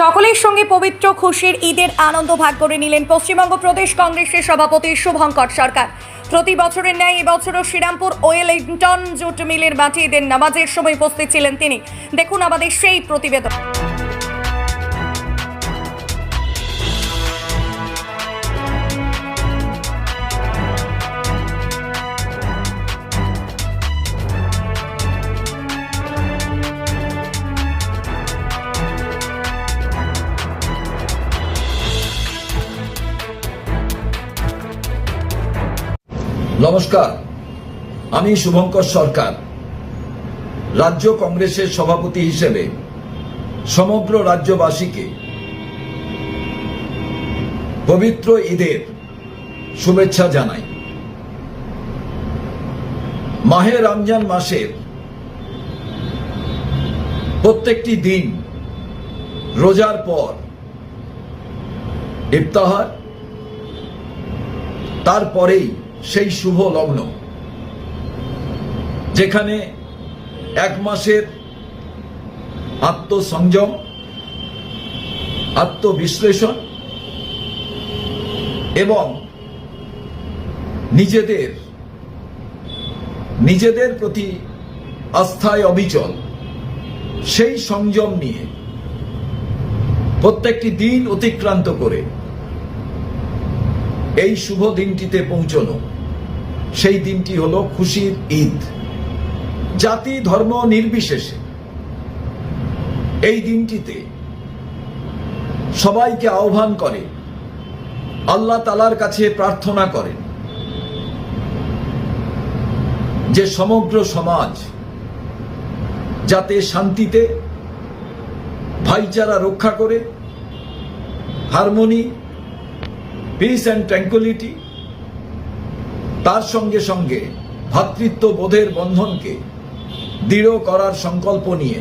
সকলের সঙ্গে পবিত্র খুশির ঈদের আনন্দ ভাগ করে নিলেন পশ্চিমবঙ্গ প্রদেশ কংগ্রেসের সভাপতি শুভঙ্কর সরকার। প্রতি বছরের ন্যায় এবছরও শ্রীরামপুর, ওয়েলিংটন জুট মিলের মাঠে ঈদের নামাজের সময় উপস্থিত ছিলেন তিনি। দেখুন আমাদের সেই প্রতিবেদন। নমস্কার, আমি শুভঙ্কর সরকার, রাজ্য কংগ্রেসের সভাপতি হিসেবে সমগ্র রাজ্যবাসীকে পবিত্র ঈদের শুভেচ্ছা জানাই। মাহে রমজান মাসের প্রত্যেকটি দিন রোজার পর ইফতাহার তারপরেই সেই শুভ লগ্ন, যেখানে এক মাসের আত্মসংযম, আত্মবিশ্লেষণ এবং নিজেদের নিজেদের প্রতি আস্থায় অবিচল, সেই সংযম নিয়ে প্রত্যেকটি দিন অতিক্রান্ত করে এই শুভ দিনটিতে পৌঁছনো। সেই দিনটি হলো খুশির ঈদ। জাতি, ধর্ম নির্বিশেষে এই দিনটিতে সবাইকে আহ্বান করে, আল্লাহ তালার কাছে প্রার্থনা করেন যে সমগ্র সমাজ যাতে শান্তিতে ভাইচারা রক্ষা করে, হারমোনি পিস অ্যান্ড ট্র্যাঙ্কুলিটি তার সঙ্গে সঙ্গে ভ্রাতৃত্ব বোধের বন্ধনকে দৃঢ় করার সংকল্প নিয়ে,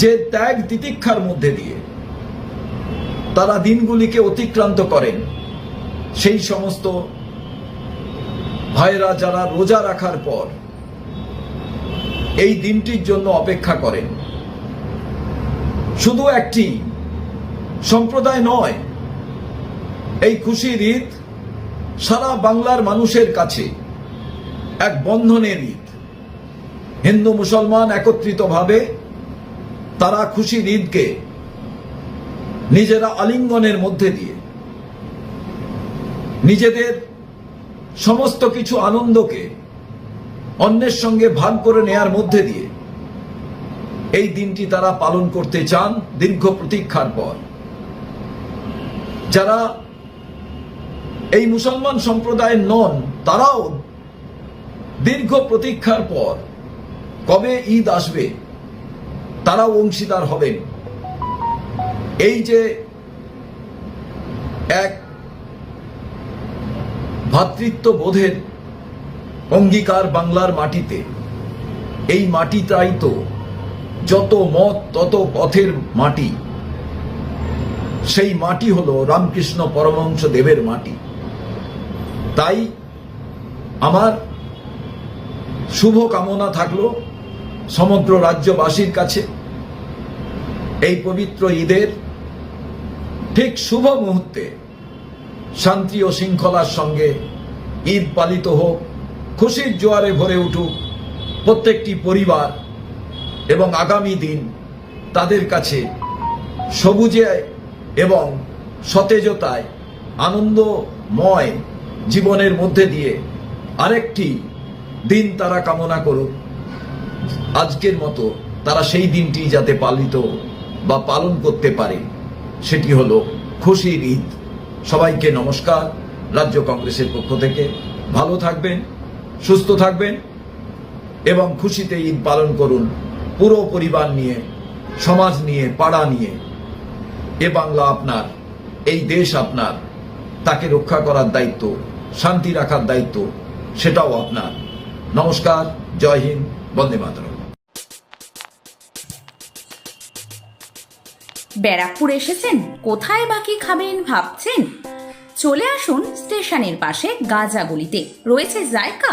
যে ত্যাগ তিতিক্ষার মধ্যে দিয়ে তারা দিনগুলিকে অতিক্রান্ত করেন, সেই সমস্ত ভাইরা যারা রোজা রাখার পর এই দিনটির জন্য অপেক্ষা করেন। শুধু একটি সম্প্রদায় নয় এই খুশির ঈদ সারা বাংলার মানুষের কাছে এক বন্ধনের ঈদ হিন্দু মুসলমান একত্রিতভাবে তারা খুশির ঈদকে নিজেরা আলিঙ্গনের মধ্যে দিয়ে, নিজেদের সমস্ত কিছু আনন্দকে অন্যের সঙ্গে ভাগ করে নেয়ার মধ্যে দিয়ে এই দিনটি তারা পালন করতে চান দীর্ঘ প্রতীক্ষার পর। যারা এই মুসলমান সম্প্রদায়ের নন, তারাও দীর্ঘ প্রতীক্ষার পর কবে ঈদ আসবে, তারাও অংশীদার হবেন। এই যে এক ভ্রাতৃত্ব বোধের অঙ্গীকার বাংলার মাটিতে, এই মাটিটাই তো যত মত, তত পথের মাটি। সেই মাটি হলো রামকৃষ্ণ পরমহংস দেবের মাটি। তাই আমার শুভ কামনা থাকল সমগ্র রাজ্যবাসীর কাছে। এই পবিত্র ঈদের ঠিক শুভ মুহূর্তে শান্তি ও শৃঙ্খলার সঙ্গে ঈদ পালিত হোক, খুশির জোয়ারে ভরে উঠুক প্রত্যেকটি পরিবার এবং আগামী দিন তাদের কাছে সবুজে এবং সতেজতায় আনন্দময় জীবনের মধ্যে দিয়ে আরেকটি দিন তারা কামনা করুক। আজকের মতো তারা সেই দিনটি যাতে পালিত বা পালন করতে পারে, সেটি হলো খুশির ঈদ। সবাইকে নমস্কার, রাজ্য কংগ্রেসের পক্ষ থেকে। ভালো থাকবেন, সুস্থ থাকবেন এবং খুশিতে ঈদ পালন করুন। পুরো পরিবার নিয়ে, সমাজ নিয়ে, পাড়া নিয়ে। এ বাংলা আপনার, এই দেশ আপনার, তাকে রক্ষা করার দায়িত্ব শান্তি রাখার দায়িত্ব সেটাও আপনার। নমস্কার, জয় হিন্দ, বন্দে মাতরম। ব্যারাকপুর এসেছেন? কোথায় বাকি খাবেন ভাবছেন? চলে আসুন স্টেশনের পাশে গাজাগুলিতে। রয়েছে জায়গা?